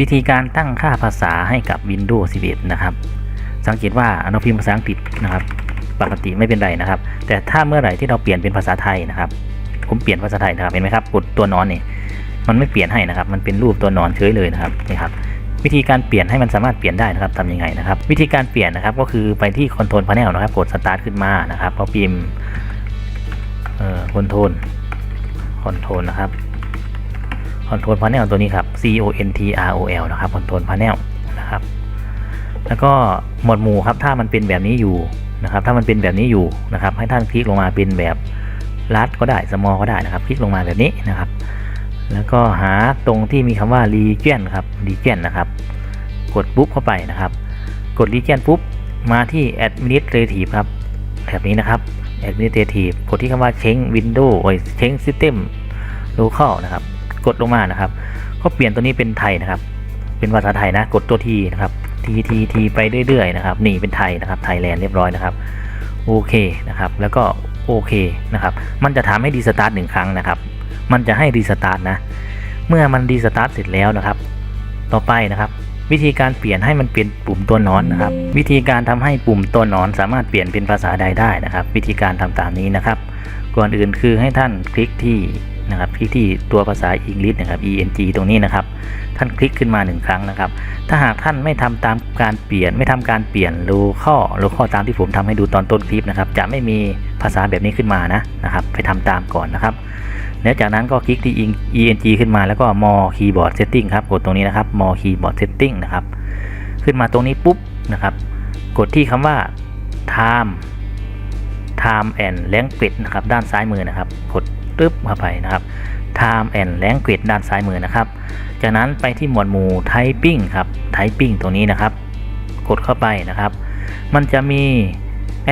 วิธีการตั้งค่าภาษาให้กับ Windows 11 นะครับ สังเกตว่าเราพิมพ์ภาษาอังกฤษนะครับ ปกติไม่เป็นไรนะครับ แต่ถ้าเมื่อไหร่ที่เราเปลี่ยนเป็นภาษาไทยนะครับ ผมเปลี่ยนภาษาไทยนะครับ เห็นไหมครับ กดตัวนอนนี่มันไม่เปลี่ยนให้นะครับ มันเป็นรูปตัวนอนเฉยเลยนะครับนี่ครับ วิธีการเปลี่ยนให้มันสามารถเปลี่ยนได้นะครับทำยังไงนะครับ วิธีการเปลี่ยนนะครับก็คือไปที่ Control Panel นะครับ กด Start ขึ้นมานะครับพอพิมพ์เอ่อ Control Control นะครับ Control Panel ตัวนี้ครับ C O N T R O L นะครับ Control Panel นะครับ แล้วก็หมวดหมู่ครับ ถ้ามันเป็นแบบนี้อยู่นะครับ ถ้ามันเป็นแบบนี้อยู่นะครับ ให้ท่านคลิกลงมาเป็นแบบลัดก็ได้ small ก็ได้นะครับ คลิกลงมาแบบนี้นะครับ แล้วก็หาตรงที่มีคำว่า region ครับ region นะครับ กดปุ๊บเข้าไปนะครับ กด region ปุ๊บ มาที่ administrative ครับแบบนี้นะครับ administrative กดที่คำว่า change window โอ้ย change system local นะครับ กดลงมานะครับ ก็เปลี่ยนตัวนี้เป็นไทยนะครับ เป็นภาษาไทยนะ กดตัวทีนะครับทีทีทีไปเรื่อยๆนะครับนี่เป็นไทยนะครับไทยแลนด์เรียบร้อยนะครับโอเคนะครับแล้วก็โอเคนะครับมันจะถามให้รีสตาร์ทหนึ่งครั้งนะครับ มันจะให้รีสตาร์ทนะ เมื่อมันรีสตาร์ทเสร็จแล้วนะครับ ต่อไปนะครับวิธีการเปลี่ยนให้มันเป็นปุ่มตัวนอนนะครับ วิธีการทำให้ปุ่มตัวนอนสามารถเปลี่ยนเป็นภาษาใดได้นะครับ วิธีการทำตามนี้นะครับ ก่อนอื่นคือให้ท่านคลิกที่นะครับคลิกที่ตัวภาษาอังกฤษนะครับ eng ตรงนี้นะครับ ท่านคลิกขึ้นมาหนึ่งครั้งนะครับ ถ้าหากท่านไม่ทำตามการเปลี่ยน ไม่ทำการเปลี่ยนโลข้อโลข้อตามที่ผมทำให้ดูตอนต้นคลิปนะครับ จะไม่มีภาษาแบบนี้ขึ้นมานะนะครับ ไปทำตามก่อนนะครับแล้วจากนั้นก็คลิกที่ eng ขึ้นมาแล้วก็ more keyboard setting ครับ กดตรงนี้นะครับ more keyboard setting นะครับ ขึ้นมาตรงนี้ปุ๊บนะครับ กดที่คำว่า time time and language นะครับด้านซ้ายมือนะครับ กดตึ๊บเข้าไปนะครับ time and language ด้านซ้ายมือนะครับ จากนั้นไปที่หมวดหมู่ typing ครับ typing ตรงนี้นะครับ กดเข้าไปนะครับ มันจะมี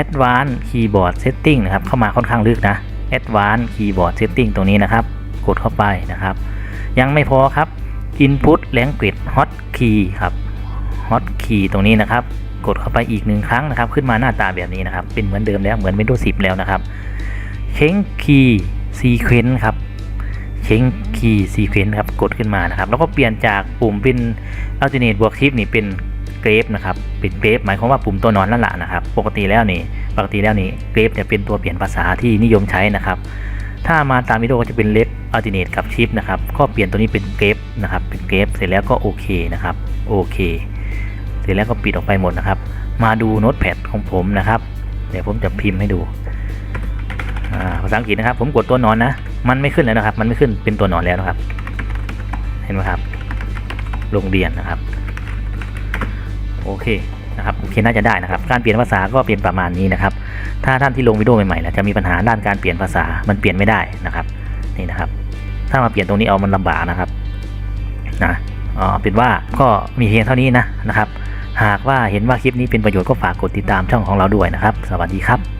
advanced keyboard setting นะครับ เข้ามาค่อนข้างลึกนะ advanced keyboard setting ตรงนี้นะครับ กดเข้าไปนะครับ ยังไม่พอครับ input language hot key ครับ hot key ตรงนี้นะครับ กดเข้าไปอีกหนึ่งครั้งนะครับ ขึ้นมาหน้าตาแบบนี้นะครับ เป็นเหมือนเดิมแล้วเหมือน Windows 10 แล้วนะครับ change key sequence ครับ change key sequence ครับกดขึ้นมานะครับ แล้วก็เปลี่ยนจากปุ่มเป็น alternate บวก shift นี่เป็น grave นะครับเป็น grave หมายความว่าปุ่มตัวนอนนั่นแหละนะครับ ปกติแล้วนี่ปกติแล้วนี่ grave เนี่ยเป็นตัวเปลี่ยนภาษาที่นิยมใช้นะครับถ้ามาตามวิดีโอก็จะเป็น left alternate กับ shift นะครับ ก็เปลี่ยนตัวนี้เป็น grave นะครับ เป็น grave เสร็จแล้วก็โอเคนะครับ โอเค ร็จแล้วก็ปิดออกไปหมดนะครับ มาดูโน้ตแพดของผมนะครับ เดี๋ยวผมจะพิมพ์ให้ดูอ่าภาษาอังกฤษนะครับ ผมกดตัวนอนนะ มันไม่ขึ้นแล้วนะครับ มันไม่ขึ้นเป็นตัวนอนแล้วนะครับ เห็นไหมครับ โรงเรียนนะครับ โอเคนะครับ โอเคน่าจะได้นะครับ การเปลี่ยนภาษาก็เป็นประมาณนี้นะครับ ถ้าท่านที่ลงวิดีโอใหม่ๆแล้วจะมีปัญหาด้านการเปลี่ยนภาษา มันเปลี่ยนไม่ได้นะครับ นี่นะครับ ถ้ามาเปลี่ยนตรงนี้เอามันลำบากนะครับ นะอ๋อเป็นว่าก็มีเพียงเท่านี้นะนะครับ หากว่าเห็นว่าคลิปนี้เป็นประโยชน์ก็ฝากกดติดตามช่องของเราด้วยนะครับ สวัสดีครับ